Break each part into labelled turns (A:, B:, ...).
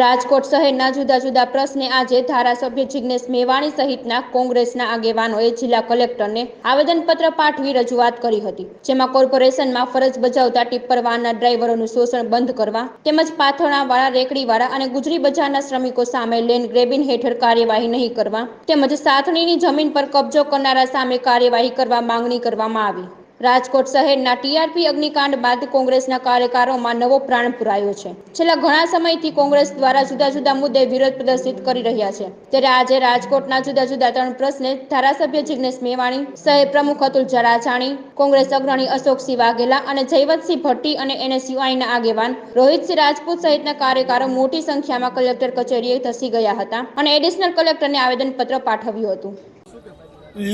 A: રાજકોટ શહેરના જુદા જુદા પ્રશ્ને આજે ધારાસભ્ય જિગ્નેશ મેવાણી સહિતના કોંગ્રેસના આગેવાનોએ જિલ્લા કલેક્ટરને આવેદનપત્ર પાઠવી રજૂઆત કરી હતી, જેમાં કોર્પોરેશનમાં ફરજ બજાવતા ટિપ્પર વાહનના ડ્રાઈવરોનું શોષણ બંધ કરવા, તેમજ પાથરણાવાળા, રેકડીવાળા અને ગુજરી બજારના શ્રમિકો સામે લેન ગ્રેબિન હેઠળ કાર્યવાહી નહીં કરવા, તેમજ સાથણીની જમીન પર કબજો કરનારા સામે કાર્યવાહી કરવા માંગણી કરવામાં આવી. રાજકોટ શહેરના ટીઆરપી અગ્નિકાંડ બાદ કોંગ્રેસના કાર્યકરોમાં નવો પ્રાણ પુરાયો છે. છેલ્લા ઘણા સમયથી કોંગ્રેસ દ્વારા જુદા જુદા મુદ્દે વિરોધ પ્રદર્શિત કરી રહ્યા છે. ત્યારે આજે રાજકોટના જુદા જુદા ત્રણ પ્રશ્ને ધારાસભ્ય જિગ્નેશ મેવાણી, શહેર પ્રમુખ અતુલ જરાજાણી કોંગ્રેસ અગ્રણી અશોકસિંહ વાઘેલા અને જયવંતસિંહ ભટ્ટી અને એનએસયુઆઈના આગેવાન રોહિતસિંહ રાજપૂત સહિતના કાર્યકરો મોટી સંખ્યામાં કલેક્ટર કચેરીએ ધસી ગયા હતા અને એડિશનલ કલેક્ટરને આવેદનપત્ર પાઠવ્યું હતું.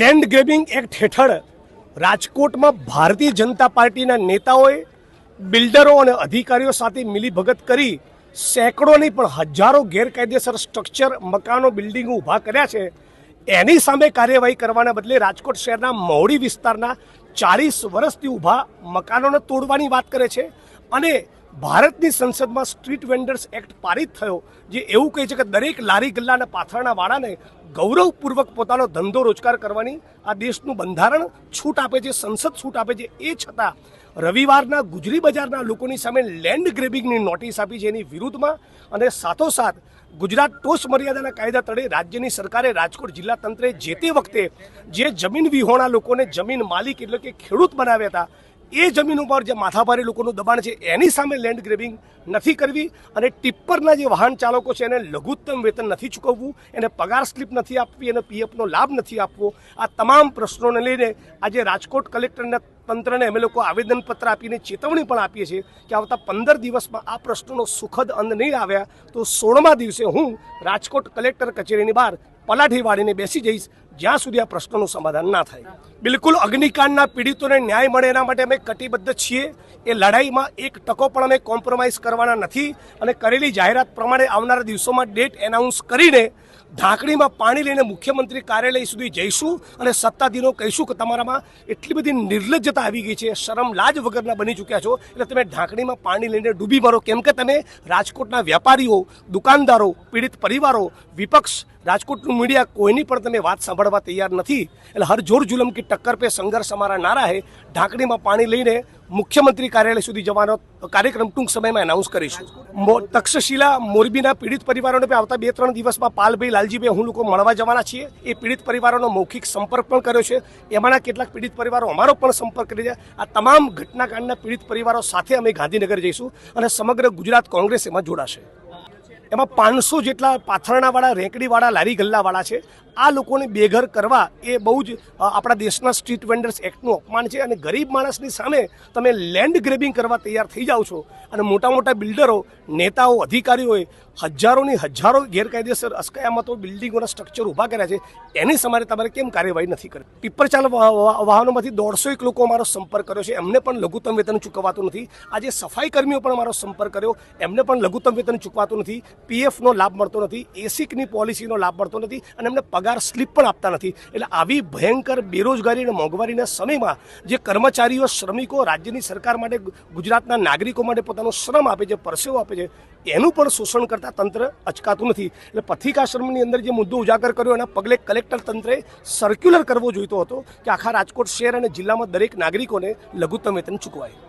B: લેન્ડ ગ્રેબિંગ એક્ટ હેઠળ રાજકોટમાં ભારતીય જનતા પાર્ટીના નેતાઓએ બિલ્ડરો અને અધિકારીઓ સાથે મિલીભગત કરી સેંકડો નહીં પણ હજારો ગેરકાયદેસર સ્ટ્રક્ચર, મકાનો, બિલ્ડિંગો ઊભા કર્યા છે. એની સામે કાર્યવાહી કરવાના બદલે રાજકોટ શહેરના મહુડી વિસ્તારના ચાલીસ વર્ષથી ઊભા મકાનોને તોડવાની વાત કરે છે અને ભારતની સંસદમાં સ્ટ્રીટ વેન્ડર્સ એક્ટ પારિત થયો, જે એવું કહે છે કે દરેક લારી ગલ્લા અને પાથરણા વાળાને ગૌરવપૂર્વક પોતાનો ધંધો રોજગાર કરવાની આ દેશનું બંધારણ છૂટ આપે છે, સંસદ છૂટ આપે છે. એ છતાં રવિવારના ગુજરી બજારના લોકોની સામે લેન્ડ ગ્રેબિંગની નોટિસ આપી છે એની વિરુદ્ધમાં અને સાથોસાથ ગુજરાત ટોસ મર્યાદાના કાયદા તળે રાજ્યની સરકારે રાજકોટ જિલ્લા તંત્રે જે તે વખતે જે જમીન વિહોણા લોકોને જમીન માલિક એટલે કે ખેડૂત બનાવ્યા હતા એ જમીન ઉપર જે માથાભારે લોકોનું દબાણ છે, એની સામે લેન્ડ ગ્રેબિંગ નથી કરવી અને ટિપ્પરના જે વાહન ચાલકો છે એને લઘુત્તમ વેતન નથી ચૂકવવું, એને પગાર સ્લીપ નથી આપવી અને પીએફનો લાભ નથી આપવો. આ તમામ પ્રશ્નોને લઈને આજે રાજકોટ કલેક્ટરના, તંત્રને અમે લોકો આવેદનપત્ર આપીને ચેતવણી પણ આપીએ છીએ કે આવતા પંદર દિવસમાં આ પ્રશ્નોનો સુખદ અંત નહીં આવ્યા તો સોળમા દિવસે હું રાજકોટ કલેક્ટર કચેરીની બહાર પલાઠી વાળીને બેસી જઈશ. જ્યાં સુધી આ પ્રશ્નોનું સમાધાન ના થાય. બિલકુલ અગ્નિકાંડના પીડિતોને ન્યાય મળે એના માટે અમે કટિબદ્ધ છીએ. એ લડાઈમાં એક ટકો પણ અમે કોમ્પ્રોમાઇઝ કરવાના નથી અને કરેલી જાહેરાત પ્રમાણે આવનારા દિવસોમાં ડેટ એનાઉન્સ કરીને ઢાંકણીમાં પાણી લઈને મુખ્યમંત્રી કાર્યાલય સુધી જઈશું અને સત્તાધીનો કહીશું કે તમારામાં એટલી બધી નિર્લજ્જતા આવી ગઈ છે, શરમ લાજ વગરના બની ચૂક્યા છો. એટલે તમે ઢાંકણીમાં પાણી લઈને ડૂબી મારો. કેમ કે તમે રાજકોટના વેપારીઓ દુકાનદારો, પીડિત પરિવારો, વિપક્ષ રાજકોટનું મીડિયા કોઈની પણ તમે વાત સાંભળવા તૈયાર નથી. એટલે હર જોર જુલમ કે ટક્કર પે સંઘર્ષ અમારા નારા હે. ઢાંકણીમાં પાણી લઈને મુખ્યમંત્રી કાર્યાલય સુધી જવાનો કાર્યક્રમ ટૂંક સમયમાં એનાઉન્સ કરીશું. તક્ષશિલા મોરબીના પીડિત પરિવારોને પણ આવતા બે ત્રણ દિવસમાં પાલભાઈ લાલજીભાઈ હું લોકો મળવા જવાના છીએ. એ પીડિત પરિવારોનો મૌખિક સંપર્ક પણ કર્યો છે. એમાંના કેટલાક પીડિત પરિવારો અમારો પણ સંપર્ક કરી છે આ તમામ ઘટનાકાંડના પીડિત પરિવારો સાથે અમે ગાંધીનગર જઈશું અને સમગ્ર ગુજરાત કોંગ્રેસ એમાં જોડાશે. એમાં પાંચસો જેટલા પાથરણાવાળા, રેંકડીવાળા લારી ગલ્લાવાળા છે. આ લોકોને બેઘર કરવા એ બહુ જ આપણા દેશના સ્ટ્રીટ વેન્ડર્સ એક્ટનું અપમાન છે અને ગરીબ માણસની સામે તમે લેન્ડ ગ્રેબિંગ કરવા તૈયાર થઈ જાઓ છો. અને મોટા મોટા બિલ્ડરો, નેતાઓ, અધિકારીઓએ હજારોની હજારો ગેરકાયદેસર અસ્કયામતો બિલ્ડિંગોના સ્ટ્રક્ચર ઊભા કર્યા છે. એની સમારે તમારે કેમ કાર્યવાહી નથી કરી ટીપર ચાલ વા- વા- વાહનોમાંથી દોઢસો એક લોકો અમારો સંપર્ક કર્યો છે. એમને પણ લઘુત્તમ વેતન ચૂકવાતું નથી. આજે સફાઈ કર્મીઓ પણ અમારો સંપર્ક કર્યો. એમને પણ લઘુત્તમ વેતન ચૂકવાતું નથી. પીએફનો લાભ મળતો નથી. એસિકની પોલિસીનો લાભ મળતો નથી અને એમને પગાર સ્લીપ પણ આપતા નથી. એટલે આવી ભયંકર બેરોજગારી અને મોંઘવારીના સમયમાં જે કર્મચારીઓ, શ્રમિકો રાજ્યની સરકાર માટે, ગુજરાતના નાગરિકો માટે પોતાનો શ્રમ આપે છે, પરસેવો આપે છે, એનું પણ શોષણ કરતા તંત્ર અચકાતું નથી. એટલે પથિકાશ્રમની અંદર જે મુદ્દો ઉજાગર કર્યો એના પગલે કલેક્ટર તંત્રે સર્ક્યુલર કરવો જોઈતો હતો કે આખા રાજકોટ શહેર અને જિલ્લામાં દરેક નાગરિકોને લઘુત્તમ વેતન ચૂકવાય.